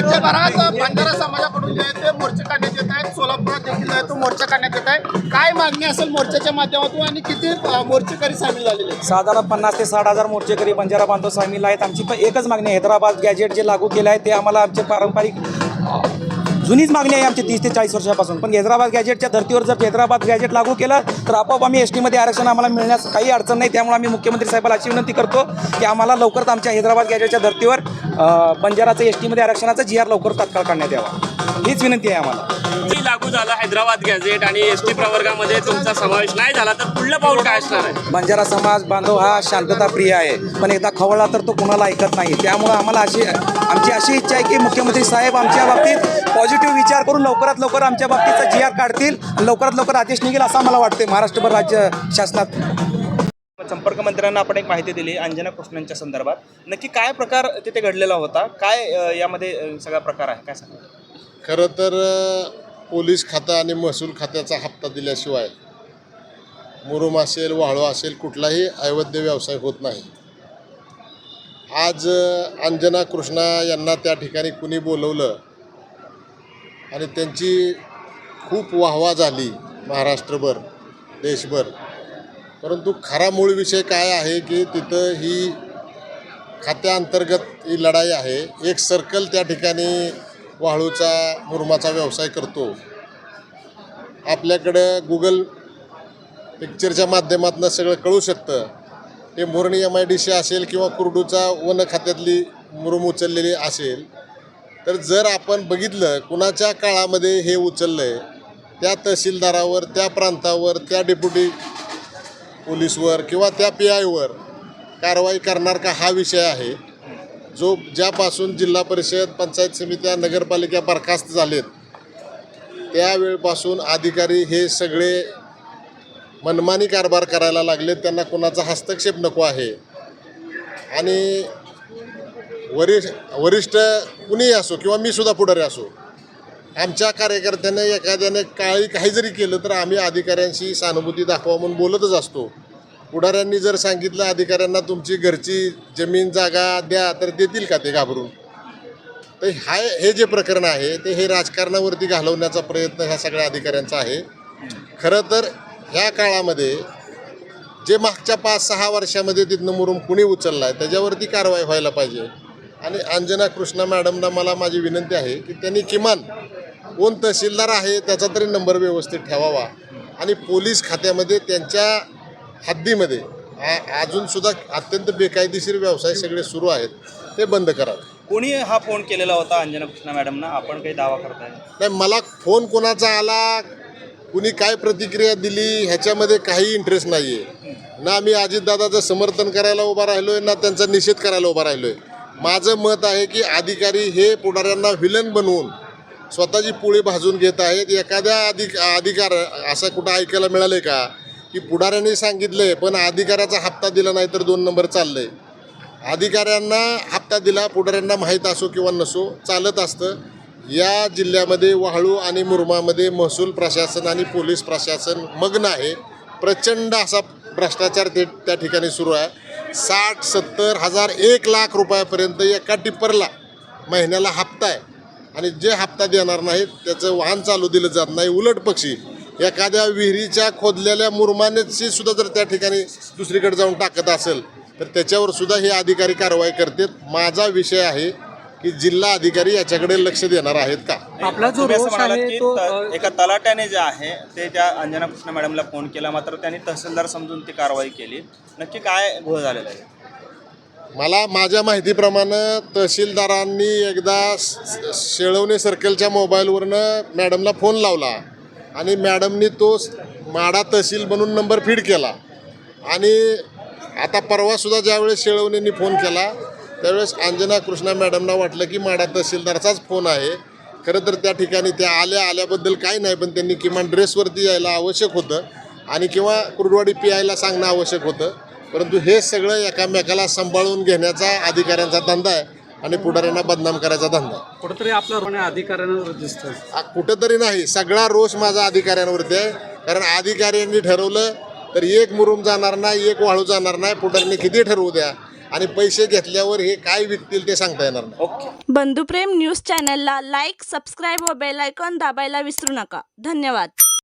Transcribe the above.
राज्यभरात बंजारा समाजाकडून जे आहे ते मोर्चे काढण्यात येत आहेत. सोलापुरात देखील आहे तो मोर्चा काढण्यात येत आहे. काय मागणी असेल मोर्चाच्या माध्यमातून आणि किती मोर्चेकरी सामील झालेले आहेत? साधारण पन्नास ते साठ हजार मोर्चेकरी बंजारा बांधव सामील आहेत. आमची पण एकच मागणी आहे. हैदराबाद गॅजेट जे लागू केलं आहे ते आम्हाला आमचे पारंपरिक जुनीच मागणी आहे आमची तीस ते चाळीस वर्षापासून. पण हैदराबाद गॅजेटच्या धर्तीवर जर हैदराबाद गॅजेट लागू केलं तर आपोआप आम्ही एस टीमध्ये आरक्षण आम्हाला मिळण्यास काही अडचण नाही. त्यामुळे आम्ही मुख्यमंत्री साहेबाला अशी विनंती करतो की आम्हाला लवकरच आमच्या हैदराबाद गॅजेटच्या धर्तीवर बंजाराचं एस टीमध्ये आरक्षणाचा जी आर लवकर तात्काळ काढण्यात यावा. हीच विनंती आहे आम्हाला. जी लागू झालं हैदराबाद गॅझेट आणि एस टी प्रवर्गामध्ये तुमचा समावेश नाही झाला तर पुढलं पाऊल काय असणार आहे? बंजारा समाज बांधव हा शांतता प्रिय आहे पण एकदा खवळला तर तो कुणाला ऐकत नाही. त्यामुळं आम्हाला अशी आमची अशी इच्छा आहे की मुख्यमंत्री साहेब आमच्या बाबतीत पॉझिटिव्ह विचार करून लवकरात लवकर आमच्या बाबतीचा जी आर काढतील आणि लवकरात लवकर आदेश निघेल असं मला वाटते महाराष्ट्रभर राज्य शासनात. संपर्क मंत्र्यांना आपण एक माहिती दिली अंजना कृष्णांच्या संदर्भात. नक्की काय प्रकार तिथे घडलेला होता? काय यामध्ये सगळा प्रकार आहे? काय सांगा खरं तर पोलीस खातं आणि महसूल खात्याचा हप्ता दिल्याशिवाय मुरुम असेल वाळू असेल कुठलाही अवैध व्यवसाय होत नाही. आज अंजना कृष्णा यांना त्या ठिकाणी कुणी बोलवलं आणि त्यांची खूप वाहवा झाली महाराष्ट्रभर देशभर. परंतु खरा मूळ विषय काय आहे की तिथं ही खात्याअंतर्गत ही लढाई आहे. एक सर्कल त्या ठिकाणी वाळूचा मुरमाचा व्यवसाय करतो. आपल्याकडं गुगल पिक्चरच्या माध्यमातून सगळं कळू शकतं. ते मुरणी एम आय डी सी असेल किंवा कुर्डूचा वन खात्यातली मुरुम उचललेली असेल तर जर आपण बघितलं कुणाच्या काळामध्ये हे उचललं आहे त्या तहसीलदारावर त्या प्रांतावर त्या डेप्युटी पोलीसवर किंवा त्या पी आयवर कारवाई करणार का हा विषय आहे. जो ज्यापासून जिल्हा परिषद पंचायत समित्या नगरपालिका बरखास्त झालेत त्यावेळपासून अधिकारी हे सगळे मनमानी कारभार करायला लागले त्यांना कोणाचा हस्तक्षेप नको आहे. आणि वरिष्ठ वरिष्ठ कुणीही असो किंवा मी सुद्धा पुढारी असो आमच्या कार्यकर्त्याने एखाद्याने काळी काही जरी केलं तर आम्ही अधिकाऱ्यांशी सहानुभूती दाखवा म्हणून बोलतच असतो. पुढाऱ्यांनी जर सांगितलं अधिकाऱ्यांना तुमची घरची जमीन जागा द्या तर देतील का ते घाबरून? तर हाय हे जे प्रकरण आहे ते हे राजकारणावरती घालवण्याचा प्रयत्न ह्या सगळ्या अधिकाऱ्यांचा आहे. खरं तर ह्या काळामध्ये जे मागच्या पाच सहा वर्षामध्ये तिथनं मुरुम कुणी उचलला आहे त्याच्यावरती कारवाई व्हायला पाहिजे. आणि अंजना कृष्णा मॅडमना मला माझी विनंती आहे की त्यांनी किमान कोण तहसीलदार आहे त्याचा तरी नंबर व्यवस्थित ठेवावा. आणि पोलीस खात्यामध्ये त्यांच्या हद्दीमध्ये. अजूनसुद्धा अत्यंत बेकायदेशीर व्यवसाय सगळे सुरू आहेत. ते बंद करावे कोणी हा फोन केलेला होता अंजना कृष्णा मॅडमना? आपण काही दावा करताय. नाही मला फोन कोणाचा आला कुणी काय प्रतिक्रिया दिली ह्याच्यामध्ये काही इंटरेस्ट नाही आहे ना मी अजितदादाचं समर्थन करायला उभा राहिलो आहे ना त्यांचा निषेध करायला उभा राहिलो आहे माझं मत आहे की अधिकारी हे पुढाऱ्यांना व्हिलन बनवून स्वतःची पोळी भाजून घेत आहेत. एखाद्या अधिक अधिकार असं कुठं ऐकायला मिळालं आहे का? की पुढाऱ्यांनी सांगितलं आहे पण अधिकाऱ्याचा हप्ता दिला नाही तर दोन नंबर चाललं आहे अधिकाऱ्यांना हप्ता दिला पुढाऱ्यांना माहीत असो किंवा नसो चालत असतं. या जिल्ह्यामध्ये वाळू आणि मुरमामध्ये महसूल प्रशासन आणि पोलीस प्रशासन मग्न आहे. प्रचंड असा भ्रष्टाचार ते त्या ठिकाणी सुरू आहे. साठ सत्तर हजार एक लाख रुपयापर्यंत एका टिप्परला महिन्याला हप्ता आहे. आणि जे हप्ता देणार नाहीत त्याचं वाहन चालू दिलं जात नाही उलट पक्षी एखाद्या विहिरीच्या खोदलेल्या मुरमानेची सुद्धा जर त्या ठिकाणी दुसरीकडे जाऊन टाकत असेल तर त्याच्यावर सुद्धा हे अधिकारी कारवाई करतात माझा विषय आहे की जिल्हा अधिकारी याच्याकडे लक्ष देणार आहेत का? आपला जो की एका तलाट्याने जे आहे ते त्या अंजना कृष्णा मॅडमला फोन केला मात्र त्यांनी तहसीलदार समजून ती कारवाई केली. नक्की काय घोळ झालेला आहे? मला माझ्या माहितीप्रमाणे तहसीलदारांनी एकदा शेळवणे सर्कलच्या मोबाईलवरनं मॅडमला फोन लावला. आणि मॅडमनी तो माडा तहसील म्हणून नंबर फीड केला. आणि आता परवासुद्धा ज्यावेळेस शेळवणेंनी फोन केला त्यावेळेस अंजना कृष्णा मॅडमना वाटलं की माडा तहसीलदारचाच फोन आहे. खरं तर त्या ठिकाणी त्या आल्या आल्याबद्दल काही नाही पण त्यांनी किमान ड्रेसवरती यायला आवश्यक होतं आणि किंवा कुरडवाडी पियायला सांगणं आवश्यक होतं. परंतु हे सगळं एकामेकाला सांभाळून घेण्याचा अधिकाऱ्यांचा धंदा आहे. आणि पुढाऱ्यांना बदनाम करायचा धंदा. कुठेतरी आपला रोष अधिकाऱ्यांवर दिसतोय आ- कुठंतरी नाही सगळा रोष माझा अधिकाऱ्यांवरती आहे. कारण अधिकाऱ्यांनी ठरवलं तर एक मुरुम जाणार नाही एक वाळू जाणार नाही पुढाऱ्यांनी किती ठरवू द्या? आणि पैसे घेतल्यावर हे काय विकतील ते सांगता येणार नाही. ओके बंधुप्रेम न्यूज चॅनलला लाईक सबस्क्राईब व बेल आयकॉन दाबायला विसरू नका. धन्यवाद.